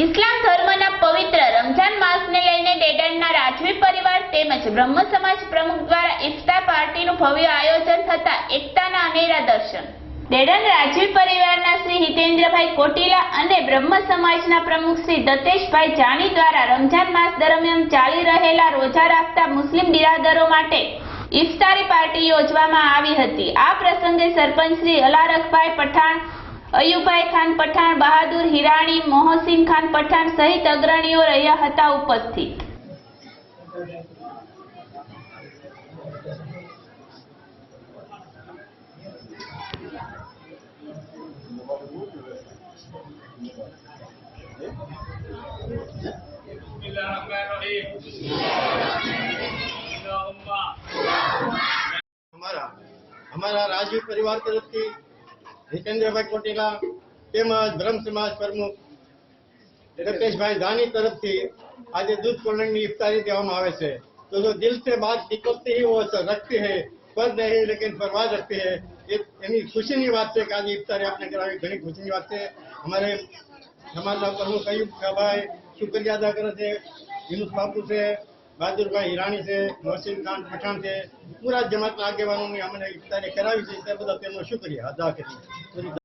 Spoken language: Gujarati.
ઇસ્લામ ધર્મના પવિત્ર રમઝાન માસને લઈને ડેડનના રાજવી પરિવાર તેમજ બ્રહ્મ સમાજ પ્રમુખ દ્વારા ઇફતાર પાર્ટીનું ભવ્ય આયોજન થતા એકતાના અનેરા દર્શન. ડેડન રાજવી પરિવારના શ્રી હિતેન્દ્રભાઈ કોટીલા અને બ્રહ્મ સમાજના પ્રમુખ શ્રી દતેશભાઈ જાની દ્વારા રમઝાન માસ દરમિયાન ચાલી રહેલા રોજા રાખતા મુસ્લિમ બિરાદરો માટે ઇફતારી પાર્ટી યોજવામાં આવી હતી. આ પ્રસંગે સરપંચ શ્રી અલારકભાઈ પઠાણ અયુભાઈ ખાન પઠાણ, બહાદુર હિરાણી, મોહસિન ખાન પઠાણ સહિત અગ્રણીઓ રહ્યા હતા ઉપસ્થિત. અમારા અમારા રાજવી પરિવાર તરફથી હિતેન્દ્રભાઈ કોટેલા તેમજ બ્રહ્મ સમાજ પ્રમુખ રતેશભાઈ ધાની તરફથી આજે દૂધ કોલની ઇફતારી દેવામાં આવે છે. તો જો દિલ સે બાત નીકળતી હી તો રખતી હૈ પર નહીં લેકિન પરવાહ રખતી હૈ. એ એની ખુશીની વાત છે કે આજે ઇફતારી આપણે કરાવી, ઘણી ખુશીની વાત છે. અમારે સમાજના પ્રમુખ અયુબ શાહભાઈ શુક્રિયા અદા કરે છે વિનુષ બાપુ છે બહાદુરભાઈ હિરાણી છે, મોહસિન ખાન પઠાણ છે પૂરા જમાતના આગેવાનોની અમને ઇફતારી કરાવી છે, તે બદલ તેમનો શુક્રિયા અદા કરી